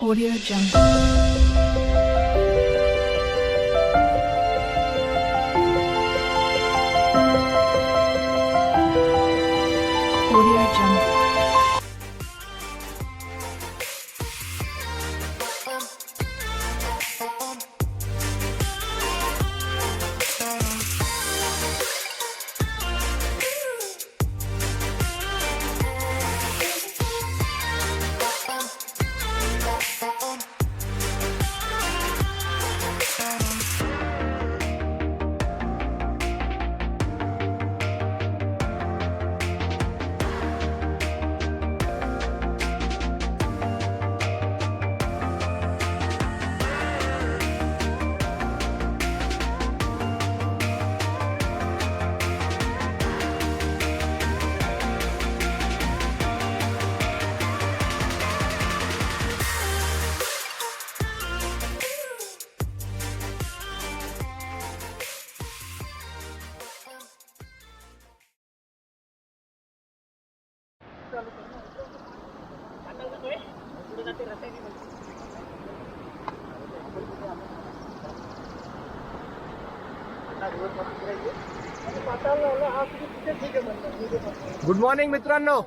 Audio Jungle. Good morning मित्रांनो.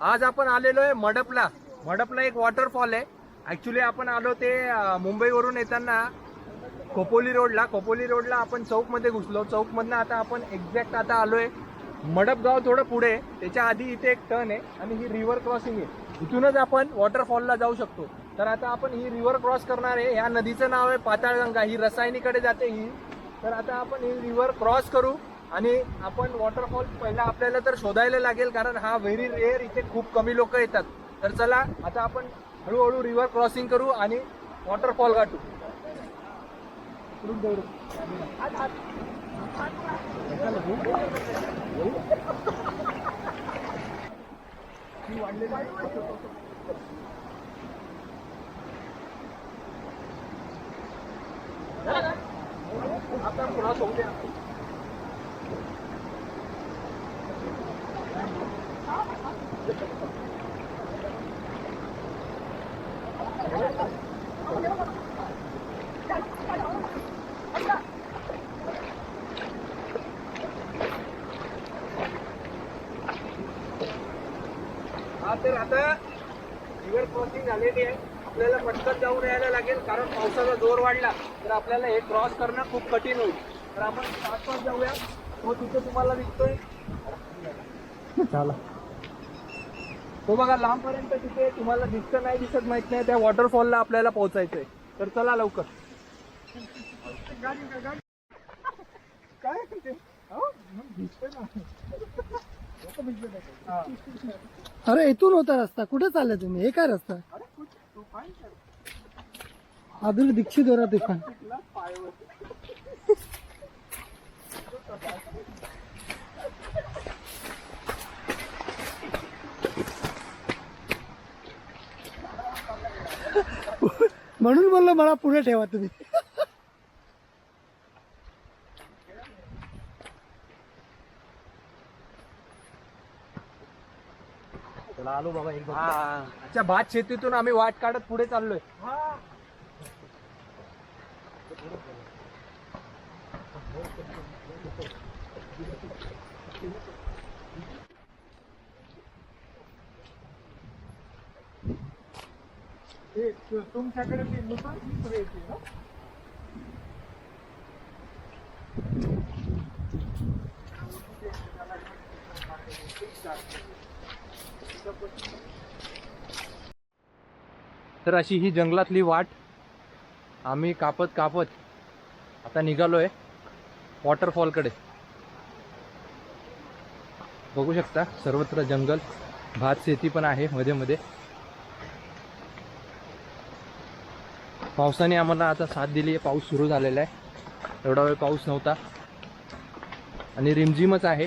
आज आपण आलेलो आहे मडपला. मडपला एक वॉटरफॉल आहे. ऍक्च्युली आपण आलो ते मुंबईवरून येताना खोपोली रोडला. खोपोली रोडला आपण चौकमध्ये घुसलो. चौकमधनं आता आपण एक्झॅक्ट आता आलोय आहे मडपगाव थोडं पुढे. त्याच्या आधी इथे एक टर्न आहे आणि ही रिव्हर क्रॉसिंग आहे. इथूनच आपण वॉटरफॉलला जाऊ शकतो. तर आता आपण ही रिव्हर क्रॉस करणार आहे. ह्या नदीचं नाव आहे पाताळगंगा. ही रसायनीकडे जाते ही. तर आता आपण ही रिव्हर क्रॉस करू. आणि आपण वॉटरफॉल पहिला आपल्याला तर शोधायला लागेल कारण हा व्हेरी रेअर इथे खूप कमी लोक येतात. तर चला आता आपण हळूहळू रिव्हर क्रॉसिंग करू आणि वॉटरफॉल गाठू. आता क्रॉस होऊ द्या हा तर आता रिव्हर क्रॉसिंग झालेली आहे. आपल्याला पटकन जाऊन यायला लागेल कारण पावसाचा जोर वाढला. तर आपल्याला हे क्रॉस करणं खूप कठीण होईल. तर आपण आसपास जाऊया. तो तिथे तुम्हाला दिसतोय. चला. तो बघा लांबपर्यंत तिथे तुम्हाला दिसतं नाही दिसत माहीत नाही त्या वॉटरफॉलला आपल्याला पोहोचायचंय. तर चला लवकर. काय. अरे इथून होता रस्ता. कुठे चालले तुम्ही? हे काय रस्ता? अब्दुल दीक्षित होरा दुकान म्हणून बोललो मला पुढे ठेवा तुम्ही. हा. अच्छा भात शेतीतून आम्ही वाट काढत पुढे चाललोय हे तु- तुमच्याकडे ती नूतन येते ना? तर अशी ही जंगलातली वाट. आम्ही कापत कापत आता निघालोय वॉटरफॉलकडे. बघू शकता सर्वत्र जंगल भात शेती पण आहे मध्ये मध्ये. पावसाने आम्हाला आता साथ दिली आहे. पाऊस सुरू झालेला आहे. एवढा वेळ पाऊस नव्हता. आणि रिमझिमच आहे.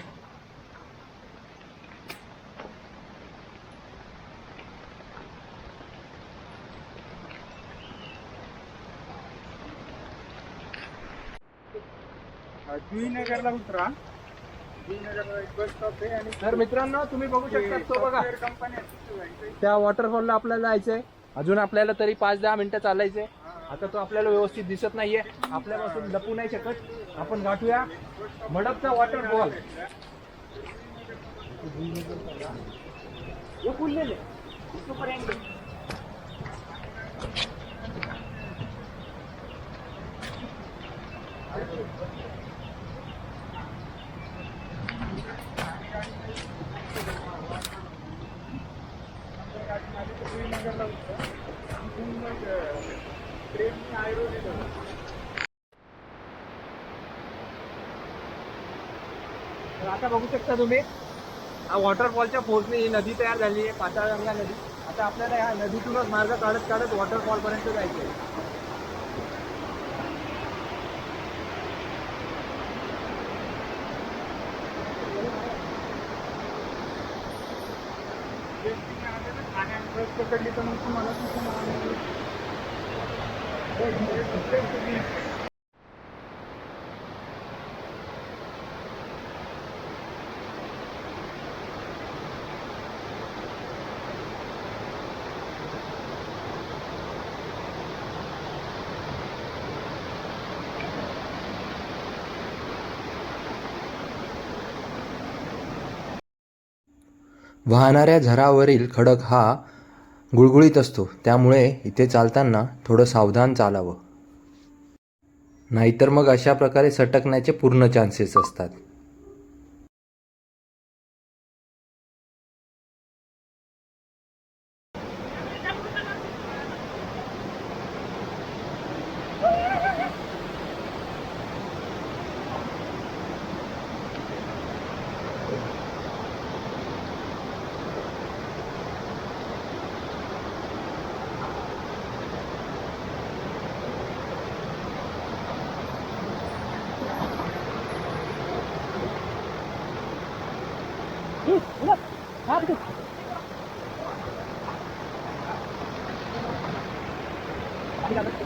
जुईनगरला उतरा. जुईनगरला एक बस स्टॉप आहे आणि तर मित्रांनो तुम्ही बघू शकता तो बघा. कंपनी त्या वॉटरफॉलला आपल्याला जायचंय. अजून आपल्याला तरी पाच दहा मिनिटं चालायचे आता तो आपल्याला व्यवस्थित दिसत नाहीये. आपल्यापासून लपू नाही शकत. आपण गाठूया. मडपचा वॉटरफॉल ये फूल आता बघू शकता तुम्ही. हा वॉटरफॉलच्या फोर्सने ही नदी तयार झाली आहे पाताळगंगा नदी. आता आपल्याला ह्या नदीतूनच मार्ग काढत काढत वॉटरफॉलपर्यंत जायचं आहे. बस पकडली तर मग तुम्हाला वाहणाऱ्या झरावरील खडक हा गुळगुळीत असतो. त्यामुळे इथे चालताना थोडं सावधान चालावं. नाहीतर मग अशा प्रकारे सटकण्याचे पूर्ण चान्सेस असतात. Git, bırak. Ne.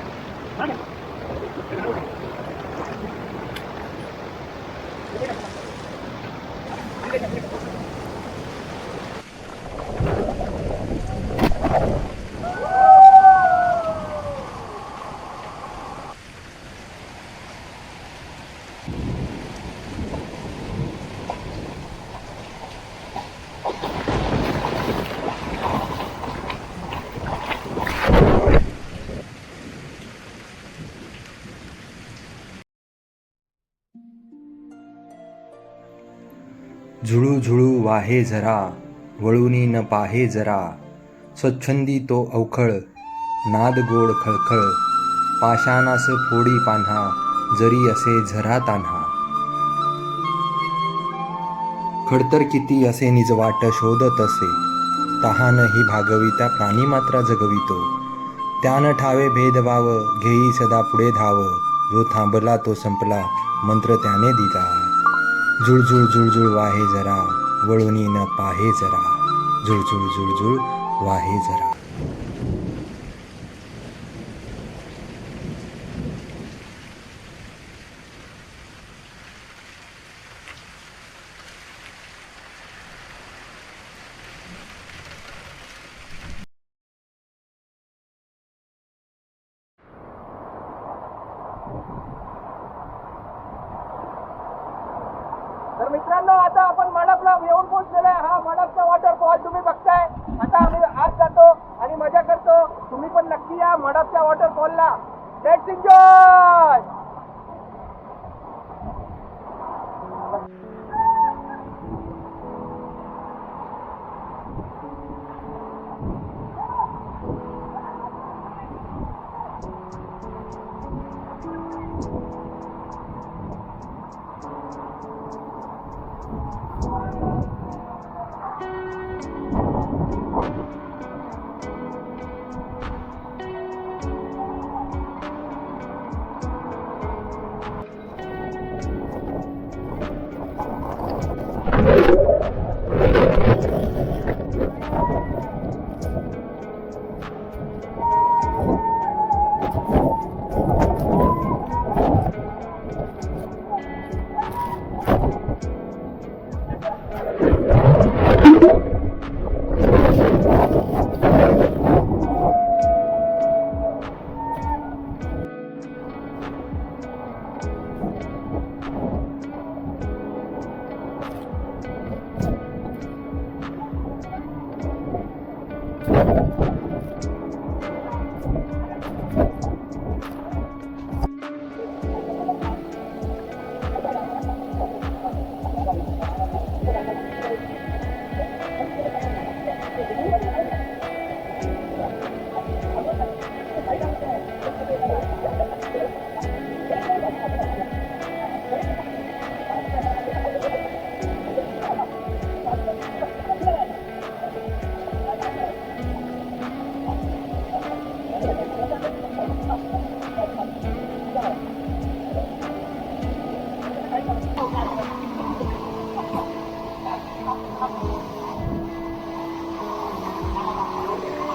झुळू झुळू वाहे झरा वळूनी न पाहे जरा. स्वच्छंदी तो अवखळ नाद गोड खळखळ. पाषाणास फोडी पान्हा जरी असे झरा तान्हा. खडतर किती असे निजवाट शोधत असे तहान ही भागविता प्राणी मात्रा जगवितो. त्यान ठावे भेदभाव घेई सदा पुढे धाव. जो थांबला तो संपला मंत्र त्याने दिला. जुळजुळ जुळजुळ वाहे जरा वळुनी न पाहे जरा. जुळजुळ जुळजुळ वाहे जरा. तर मित्रांनो आता आपण मडपला येऊन पोहोचलेला आहे. हा मडपचा वॉटरफॉल तुम्ही बघताय. आता आम्ही आज जातो आणि मजा करतो. तुम्ही पण नक्की या मडपच्या वॉटरफॉलला लेट्स एन्जॉय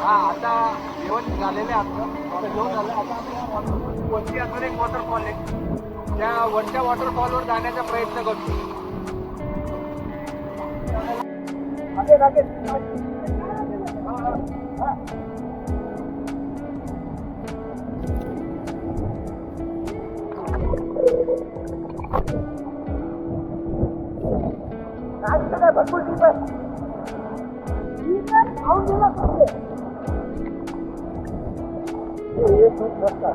हा आता जेवण झालेलं आहे जेवण झालं. आता एक वॉटरफॉल आहे? त्या वरच्या वॉटरफॉलवर जाण्याचा प्रयत्न करतो. काय भरपूर ठीक आहे खाऊन गेला एक रस्ता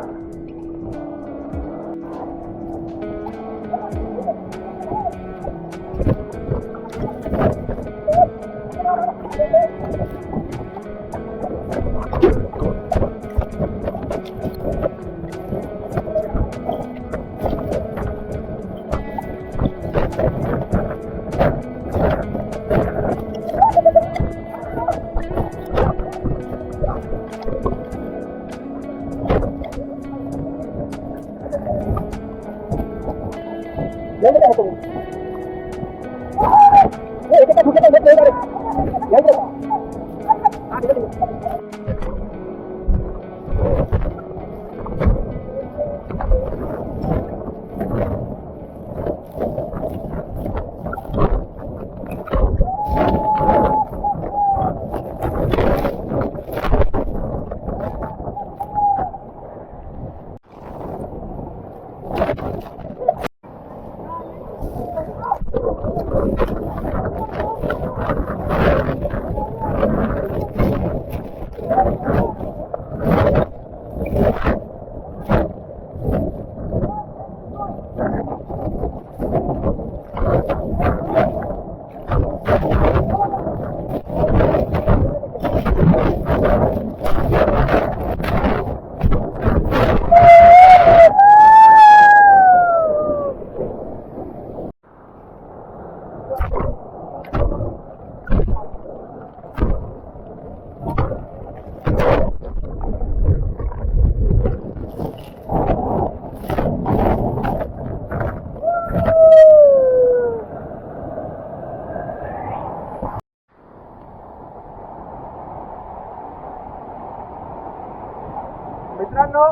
मित्रांनो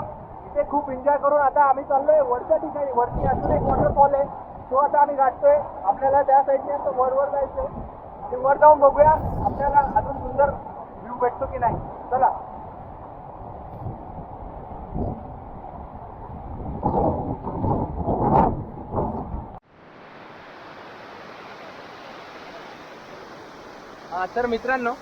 इथे खूप एन्जॉय करून आता आम्ही चाललोय वरच्या ठिकाणी. वरती अजून एक वॉटरफॉल आहे. तो आता आम्ही गाठतोय. आपल्याला त्या साईडने असं वरवर जायचंय. ते वर जाऊन बघूया. आपल्याला अजून सुंदर व्ह्यू भेटतो की नाही. चला हा तर मित्रांनो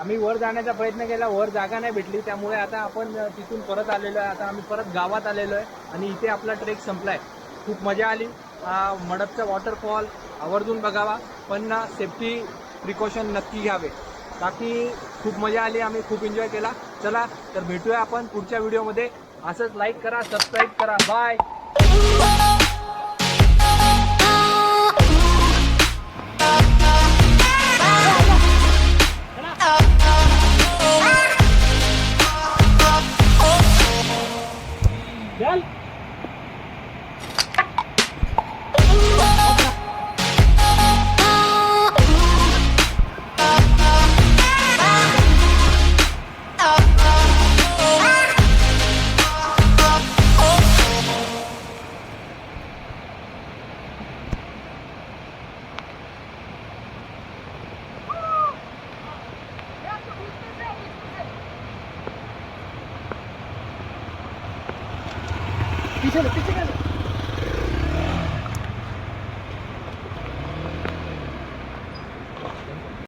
आम्ही वर जाण्याचा प्रयत्न केला. वर जागा नाही भेटली त्यामुळे आता आपण तिथून परत आलेलो आहे. आता आम्ही परत गावात आलेलो आहे आणि इथे आपला ट्रेक संपलाय. खूप मजा आली. हा मडपचा वॉटरफॉल आवर्जून बघावा पण ना सेफ्टी प्रिकॉशन नक्की घ्यावे. बाकी खूप मजा आली आम्ही खूप एन्जॉय केला. चला तर भेटूया आपण पुढच्या व्हिडिओमध्ये असंच लाईक करा सबस्क्राईब करा. Bye Dal!